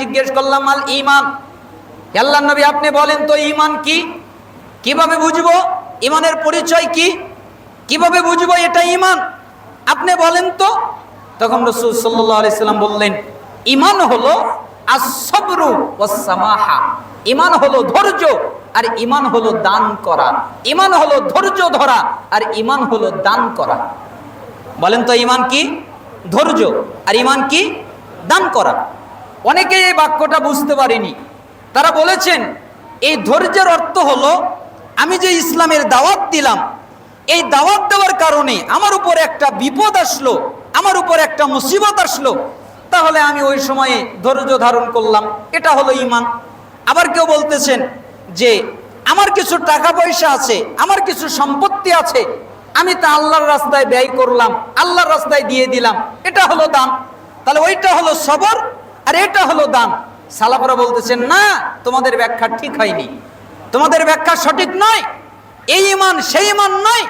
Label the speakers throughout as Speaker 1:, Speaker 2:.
Speaker 1: জিজ্ঞেস করলাম, আল ইমান আল্লাহ নবী, আপনি বলেন তো ইমান কি? কীভাবে বুঝব? ইমানের পরিচয় কি? কীভাবে বুঝব এটা ইমান আপনি বলেন তো। তখন রসুল আলাইসাল্লাম বললেন ইমান হলো ইমান হলো ধৈর্য আর ইমান হলো দান করা। ইমান হলো ধৈর্য ধরা আর ইমান হলো দান করা। বলেন তো ইমান কি? ধৈর্য আর ইমান কি? দান করা। অনেকে এই বাক্যটা বুঝতে পারেনি। তারা বলেছেন, এই ধৈর্যের অর্থ হলো, আমি যে ইসলামের দাওয়াত দিলাম, এই দাওয়াত দেওয়ার কারণে আমার উপর একটা বিপদ আসলো, আমার উপর একটা মুসিবত আসলো, তাহলে আমি ওই সময়ে ধৈর্য ধারণ করলাম। এটা হলো ইমান আবার কেউ বলতেছেন যে, আমার কিছু টাকা পয়সা আছে, আমার কিছু সম্পত্তি আছে, আমি তা আল্লাহর রাস্তায় ব্যয় করলাম, আল্লাহর রাস্তায় দিয়ে দিলাম। এটা হলো দান। তাহলে ওইটা হলো সবর আর এটা হলো দান সালাফরা বলতেছেন, না, তোমাদের ব্যাখ্যা ঠিক হয়নি। তোমাদের ব্যাখ্যা সঠিক নয়। এই ইমান সেই ইমান নয়।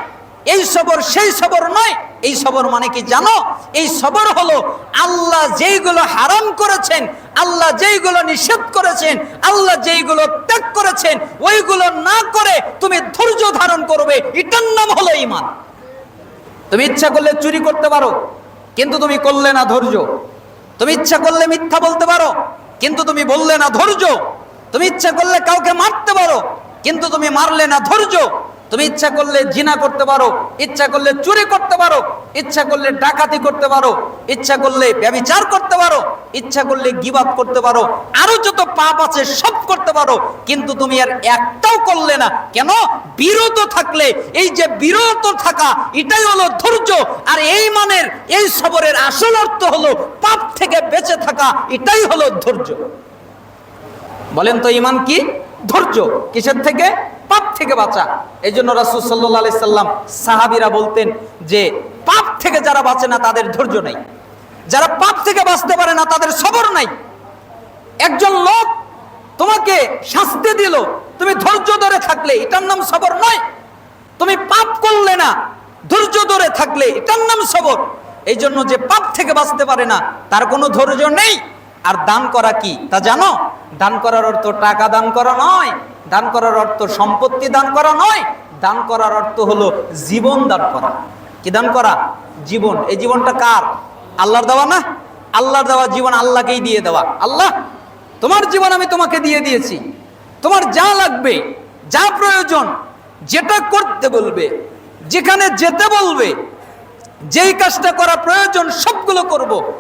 Speaker 1: এই সবর সেই সবর নয়। এই সবর মানে কি জানো? এই সবর হলো আল্লাহ যেইগুলো হারাম করেছেন, আল্লাহ যেইগুলো নিষেধ করেছেন, আল্লাহ যেইগুলো ত্যাগ করেছেন, ওইগুলো না করে তুমি ধৈর্য ধারণ করবে। এটার নাম হলো ইমান তুমি ইচ্ছা করলে চুরি করতে পারো, কিন্তু তুমি করলে না ধৈর্য। তুমি ইচ্ছা করলে মিথ্যা বলতে পারো, কিন্তু তুমি বললে না ধৈর্য। তুমি ইচ্ছা করলে কাউকে মারতে পারো, কিন্তু তুমি মারলে না ধৈর্য। তুমি ইচ্ছা করলে জিনা করতে পারো, ইচ্ছা করলে চুরি করতে পারো, ইচ্ছা করলে ডাকাতি করতে পারো, ইচ্ছা করলে ব্যবিচার করতে পারো, ইচ্ছা করলে গিবাদ করতে পারো, আরও যত পাপ আছে সব করতে পারো, কিন্তু তুমি আর একটাও করলে না। কেন? বিরত থাকলে। এই যে বিরত থাকা, এটাই হলো ধৈর্য। আর এই মানের, এই সবরের আসল অর্থ হলো পাপ থেকে বেঁচে থাকা, এটাই হলো ধৈর্য। বলেন তো ইমান কি? ধৈর্য। কিসের থেকে? পাপ থেকে বাঁচা। এই জন্য রাসুল সাল্লাহ আলি সাল্লাম সাহাবিরা বলতেন যে, পাপ থেকে যারা বাঁচে না, তাদের ধৈর্য নেই। যারা পাপ থেকে বাঁচতে পারে না, তাদের সবর নাই। একজন লোক তোমাকে শাস্তি দিল, তুমি ধৈর্য ধরে থাকলে, এটার নাম সবর নয়। তুমি পাপ করলে না, ধৈর্য ধরে থাকলে, এটার নাম সবর। এই জন্য যে পাপ থেকে বাঁচতে পারে না, তার কোনো ধৈর্য নেই। আর দান করা কি, তা জানো? দান করার অর্থ টাকা দান করা নয়, দান করার অর্থ সম্পত্তি দান করা নয়, দান করার অর্থ হলো জীবন দান করা। কি দান করা? জীবন। এই জীবনটা কার? আল্লাহর দেওয়া না? আল্লাহর দেওয়া জীবন আল্লাহকেই দিয়ে দেওয়া। আল্লাহ, তোমার জীবন আমি তোমাকে দিয়ে দিয়েছি। তোমার যা লাগবে, যা প্রয়োজন, যেটা করতে বলবে, যেখানে যেতে বলবে, যেই কাজটা করা প্রয়োজন, সবগুলো করব।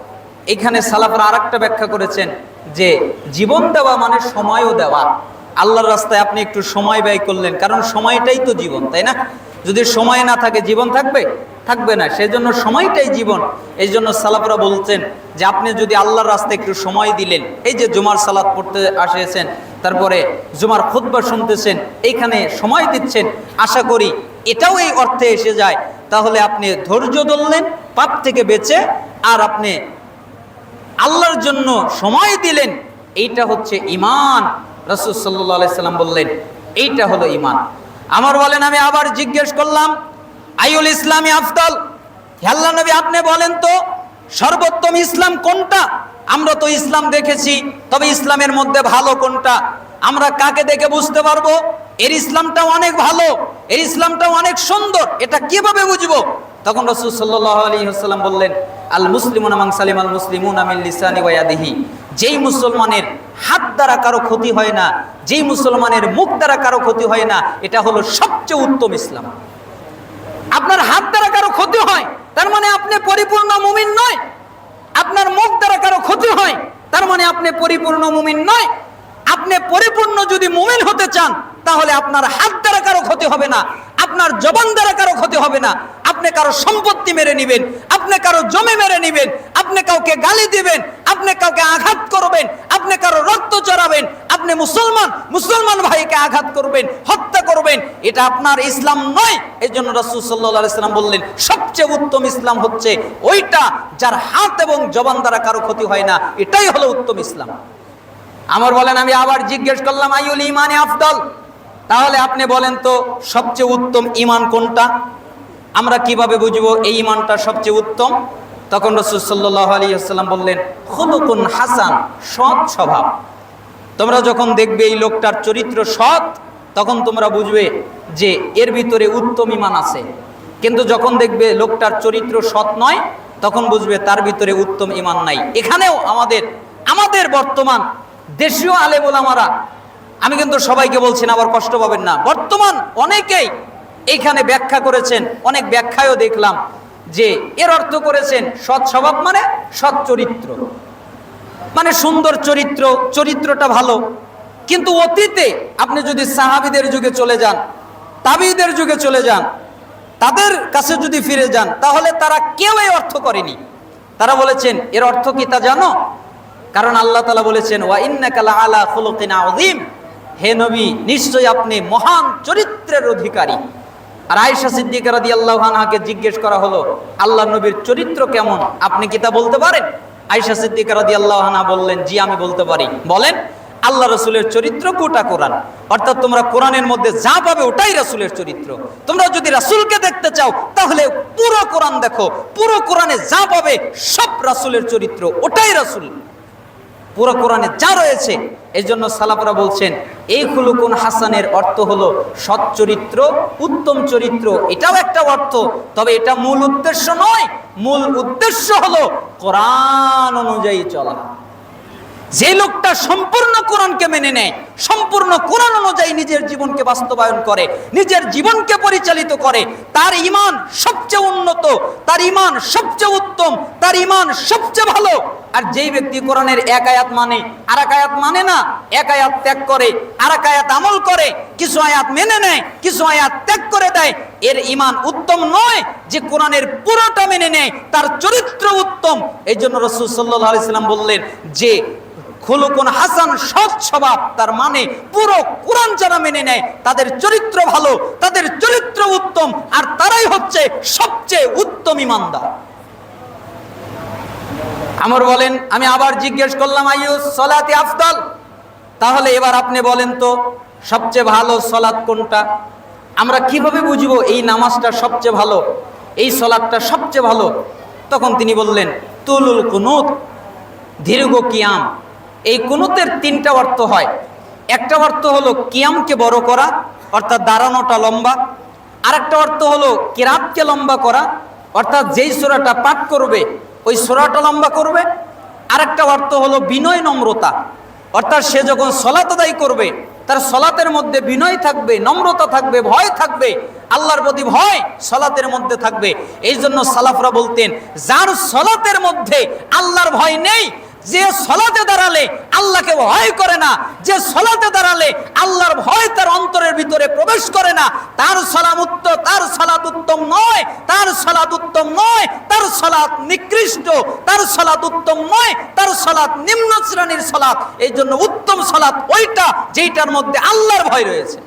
Speaker 1: এখানে সালাফরা আর একটা ব্যাখ্যা করেছেন যে জীবন দেওয়া মানে সময়ও দেওয়া। আল্লাহর রাস্তায় আপনি একটু সময় ব্যয় করলেন, কারণ সময়টাই তো জীবন, তাই না? যদি সময় না থাকে, জীবন থাকবে? থাকবে না সেই জন্য সময়টাই জীবন। এই জন্য সালাফরা বলছেন যে আপনি যদি আল্লাহর রাস্তায় একটু সময় দিলেন, এই যে জুমার সালাদ পড়তে আসেছেন তারপরে জুমার খুদ্া শুনতেছেন, এইখানে সময় দিচ্ছেন, আশা করি এটাও এই অর্থে এসে যায়। তাহলে আপনি ধৈর্য ধরলেন, পাপ থেকে বেঁচে, আর আপনি আল্লাহর জন্য সময় দিলেন, এইটা হচ্ছে ইমান রসুল সাল্লাম বললেন, এইটা হলো ইমান আমার বলেন, আমি আবার জিজ্ঞেস করলাম আইউল ইসলামী আফদল? আল্লাহ নবী, আপনি বলেন তো, সর্বোত্তম ইসলাম কোনটা? আমরা তো ইসলাম দেখেছি, তবে ইসলামের মধ্যে ভালো কোনটা? আমরা কাকে দেখে বুঝতে পারব? এর ইসলামটা অনেক ভালো, এর ইসলামটা অনেক সুন্দর, এটা কীভাবে বুঝব? তখন রসুল সাল্লাহ আলী হাসাল্লাম বললেন, আল মুসলিমুন আমাং সালিম আল মুসলিমুন আমিল লিসানি ওয়াদিহি যেই মুসলমানের হাত দ্বারা কারও ক্ষতি হয় না, যেই মুসলমানের মুখ দ্বারা কারও ক্ষতি হয় না, এটা হলো সবচেয়ে উত্তম ইসলাম। আপনার হাত দ্বারা কারও ক্ষতি হয়, তার মানে আপনি পরিপূর্ণ মুমিন নয়। আপনার মুখ দ্বারা কারও ক্ষতি হয়, তার মানে আপনি পরিপূর্ণ মুমিন নয়। আপনি পরিপূর্ণ যদি মুমিন হতে চান, তাহলে আপনার হাত দ্বারা কারও ক্ষতি হবে না। আপনার জবান দ্বারা কারও ক্ষতি হবে না। আপনি কারও সম্পত্তি মেরে নেবেন, আপনি কারও জমি মেরে নেবেন, আপনি কাউকে গালি দিবেন, আপনি কাউকে আঘাত করবেন, আপনি কারও রক্ত চড়াবেন, আপনি মুসলমান মুসলমান ভাইকে আঘাত করবেন, হত্যা করবেন, এটা আপনার ইসলাম নয়। এই জন্য রসুল সাল্লাম বললেন, সবচেয়ে উত্তম ইসলাম হচ্ছে ওইটা যার হাত এবং জবান দ্বারা কারও ক্ষতি হয় না। এটাই হলো উত্তম ইসলাম। আমার বলেন, আমি আবার জিজ্ঞেস করলাম আইউল ইমানে আফদল? তাহলে আপনি বলেন তো, সবচেয়ে উত্তম ইমান কোনটা? আমরা কীভাবে বুঝব এই ইমানটা সবচেয়ে উত্তম? তখন রসুল সাল্লাহ আলী আসসালাম বললেন, খুলুকুন হাসান, সৎ স্বভাব। তোমরা যখন দেখবে এই লোকটার চরিত্র সৎ, তখন তোমরা বুঝবে যে এর ভিতরে উত্তম ইমান আছে। কিন্তু যখন দেখবে লোকটার চরিত্র সৎ নয়, তখন বুঝবে তার ভিতরে উত্তম ইমান নাই। এখানেও আমাদের আমাদের বর্তমান দেশীয় আলেমুলামারা আমি কিন্তু সবাইকে বলছি না, আবার কষ্ট পাবেন না। বর্তমান অনেকেই এখানে ব্যাখ্যা করেছেন, অনেক ব্যাখ্যায়ও দেখলাম যে এর অর্থ করেছেন সৎ স্বভাব মানে সৎ চরিত্র। মানে সুন্দর চরিত্র, চরিত্রটা ভালো। কিন্তু অতীতে আপনি যদি সাহাবিদের যুগে চলে যান, তাবিদের যুগে চলে যান, তাদের কাছে যদি ফিরে যান, তাহলে তারা কেউ এই অর্থ করেনি। তারা বলেছেন, এর অর্থ কি তা জানো? কারণ আল্লাহ তালা বলেছেন, ওয়া ইন্নাকালা আলা খুলুকিন আযীম। হে নবী, নিশ্চয়ই আপনি মহান চরিত্রের অধিকারী। আর আয়েশা সিদ্দিকা রাদিয়াল্লাহু আনহাকে জিজ্ঞেস করা হলো, আল্লাহ নবীর চরিত্র কেমন? আপনি কি তা বলতে পারেন? আয়েশা সিদ্দিকা রাদিয়াল্লাহু আনহা বললেন, জি, আমি বলতে পারি। বলেন, আল্লাহ রসুলের চরিত্র গোটা কোরআন। অর্থাৎ তোমরা কোরআনের মধ্যে যা পাবে ওটাই রাসূলের চরিত্র। তোমরা যদি রাসূলকে দেখতে চাও, তাহলে পুরো কোরআন দেখো। পুরো কোরআনে যা পাবে সব রাসূলের চরিত্র, ওটাই রাসূল। পুরো কোরআনে যা রয়েছে এই জন্য সালাপরা বলছেন, এই খুলুকুন হাসানের অর্থ হলো সৎ চরিত্র, উত্তম চরিত্র, এটাও একটা অর্থ। তবে এটা মূল উদ্দেশ্য নয়, মূল উদ্দেশ্য হলো কোরআন অনুযায়ী চলা। যে লোকটা সম্পূর্ণ কোরআনকে মেনে নেয়, সম্পূর্ণ কোরআন অনুযায়ী নিজের জীবনকে বাস্তবায়ন করে, নিজের জীবনকে পরিচালিত করে, তার ইমান সবচেয়ে উন্নত, তার ইমান সবচেয়ে উত্তম, তার ইমান সবচেয়ে ভালো। আর যেই ব্যক্তি কোরআনের এক আয়াত মানে আর এক আয়াত মানে না, এক আয়াত ত্যাগ করে আর এক আয়াত আমল করে, কিছু আয়াত মেনে নেয়, কিছু আয়াত ত্যাগ করে দেয়, এর ইমান উত্তম নয় যে কোরআনের পুরোটা মেনে নেয়, তার চরিত্র উত্তম। এই জন্য রসুল সাল্লাহ আলাইসাল্লাম বললেন যে খুলুকুন হাসান সৎ স্বভাব। তার মানে পুরো কোরআন যারা মেনে নেয়, তাদের চরিত্র ভালো, তাদের চরিত্র উত্তম, আর তারাই হচ্ছে সবচেয়ে উত্তম ইমানদার। বলেন, আমি আবার জিজ্ঞেস করলাম আয়ুস সলাতে আফদল? তাহলে এবার আপনি বলেন তো, সবচেয়ে ভালো সলাৎ কোনটা? আমরা কীভাবে বুঝব এই নামাজটা সবচেয়ে ভালো, এই সলাৎটা সবচেয়ে ভালো? তখন তিনি বললেন, তুলুল কুনুত, দীর্ঘ কিয়াম। এই কুনুতের তিনটা অর্থ হয়। একটা অর্থ হলো কিয়ামকে বড় করা, অর্থাৎ দাঁড়ানোটা লম্বা। আরেকটা অর্থ হলো কেরাতকে লম্বা করা, অর্থাৎ যেই সোরাটা পাঠ করবে, ওই সোরাটা লম্বা করবে। আরেকটা অর্থ হলো বিনয় নম্রতা, অর্থাৎ সে যখন সলাত আদায় করবে, তার সলাতের মধ্যে বিনয় থাকবে, নম্রতা থাকবে, ভয় থাকবে, আল্লাহর প্রতি ভয় সলাতের মধ্যে থাকবে। এই জন্য সালাফরা বলতেন, যার সলাতের মধ্যে আল্লাহর ভয় নেই যে সলাতে দাঁড়ালে আল্লাহকে ভয় করে না, যে সলাতে দাঁড়ালে আল্লাহর ভয় তার অন্তরের ভিতরে প্রবেশ করে না, তার সলাম উত্তম তার সলাত উত্তম নয়, তার সলাত উত্তম নয়, তার সলাত নিকৃষ্ট, তার সলাত উত্তম নয়, তার সলাত নিম্ন শ্রেণির সলাত। এই জন্য উত্তম সলাত ওইটা যেইটার মধ্যে আল্লাহর ভয় রয়েছে।